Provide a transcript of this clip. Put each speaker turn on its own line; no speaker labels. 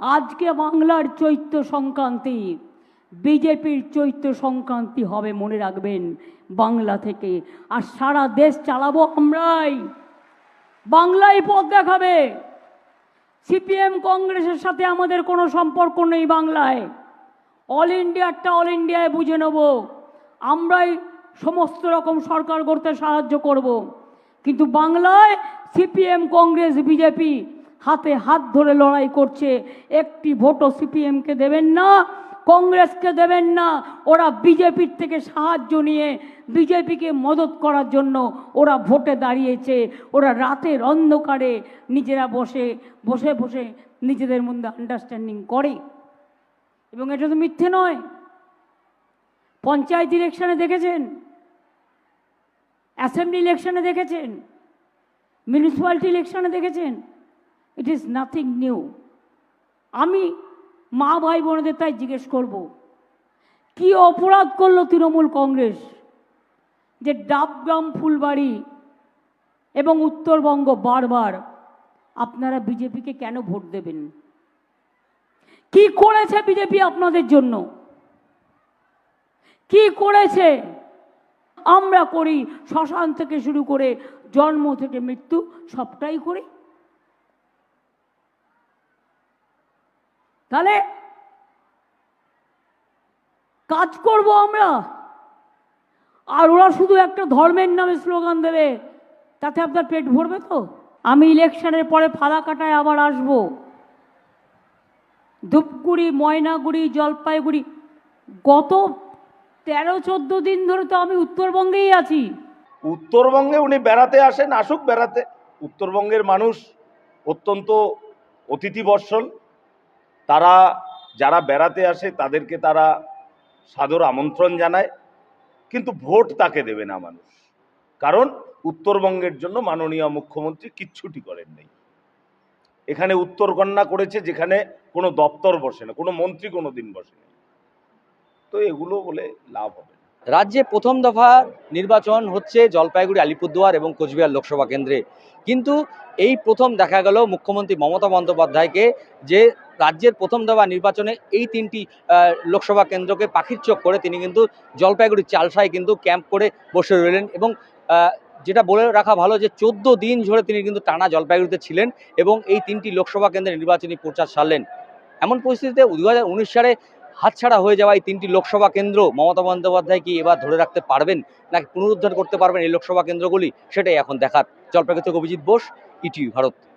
আজকে বাংলার চৈত্র সংক্রান্তি, বিজেপির চৈত্র সংক্রান্তি হবে মনে রাখবেন বাংলা থেকে। আর সারা দেশ চালাবো আমরাই। বাংলায় পথ দেখাবে। সিপিএম কংগ্রেসের সাথে আমাদের কোনো সম্পর্ক নেই বাংলায়। অল ইন্ডিয়ারটা অল ইন্ডিয়ায় বুঝে নেব। আমরাই সমস্ত রকম সরকার করতে সাহায্য করব। কিন্তু বাংলায় সিপিএম, কংগ্রেস, বিজেপি হাতে হাত ধরে লড়াই করছে। একটি ভোটও সিপিএমকে দেবেন না, কংগ্রেসকে দেবেন না। ওরা বিজেপির থেকে সাহায্য নিয়ে বিজেপিকে মদত করার জন্য ওরা ভোটে দাঁড়িয়েছে। ওরা রাতের অন্ধকারে নিজেরা বসে বসে বসে নিজেদের মধ্যে আন্ডারস্ট্যান্ডিং করে। এবং এটা তো মিথ্যে নয়। পঞ্চায়েত ইলেকশনে দেখেছেন? অ্যাসেম্বলি ইলেকশনে দেখেছেন? মিউনিসিপ্যালিটি ইলেকশনে দেখেছেন? ইট ইজ নাথিং নিউ আমি মা, ভাই, বোনদের তাই জিজ্ঞেস করব, কি অপরাধ করল তৃণমূল কংগ্রেস? যে ডাবগ্রাম ফুলবাড়ি এবং উত্তরবঙ্গ বারবার আপনারা বিজেপিকে কেন ভোট দেবেন? কি করেছে বিজেপি আপনাদের জন্য? কি করেছে? আমরা করি, শ্মশান থেকে শুরু করে জন্ম থেকে মৃত্যু সবটাই করি। তাহলে কাজ করব আমরা। আর ওরা শুধু একটা ধর্মের নামে স্লোগান দেবে, তাতে আপনার পেট ভরবে তো? আমি ইলেকশনের পরে ফালাকাটায় আবার আসব। ধূপগুড়ি, ময়নাগুড়ি, জলপাইগুড়ি, গত তেরো, চোদ্দ দিন ধরে তো আমি উত্তরবঙ্গেই আছি।
উত্তরবঙ্গে উনি বেড়াতে আসেন, আসুক বেড়াতে। উত্তরবঙ্গের মানুষ অত্যন্ত অতিথি বর্ষণ। তারা যারা বেড়াতে আসে, তাদেরকে তারা সাদর আমন্ত্রণ জানায়, কিন্তু ভোট তাকে দেবে না মানুষ। কারণ উত্তরবঙ্গের জন্য মাননীয় মুখ্যমন্ত্রী কিচ্ছুটি করেন নাই। এখানে উত্তরকন্যা করেছে যেখানে কোনো দপ্তর বসে না, কোনো মন্ত্রী কোনো দিন বসে না তো এগুলো বলে লাভ হবে
রাজ্যে প্রথম দফা নির্বাচন হচ্ছে জলপাইগুড়ি, আলিপুরদুয়ার এবং কোচবিহার লোকসভা কেন্দ্রে। কিন্তু এই প্রথম দেখা গেল মুখ্যমন্ত্রী মমতা বন্দ্যোপাধ্যায়কে যে রাজ্যের প্রথম দফা নির্বাচনে এই তিনটি লোকসভা কেন্দ্রকে পাখির চোখ করে তিনি কিন্তু জলপাইগুড়ির চালসায় কিন্তু ক্যাম্প করে বসে রইলেন এবং যেটা বলে রাখা ভালো যে চোদ্দ দিন ধরে তিনি কিন্তু টানা জলপাইগুড়িতে ছিলেন এবং এই তিনটি লোকসভা কেন্দ্রে নির্বাচনী প্রচার সারলেন। এমন পরিস্থিতিতে দু হাজার উনিশ সালে হাতছাড়া হয়ে যাওয়া এই তিনটি লোকসভা কেন্দ্র মমতা বন্দ্যোপাধ্যায় কি এবার ধরে রাখতে পারবেন নাকি পুনরুদ্ধার করতে পারবেন এই লোকসভা কেন্দ্রগুলি? সেটাই এখন দেখার। জলপাইগুড়ি থেকে অভিজিৎ বোস, ইটিভি ভারত।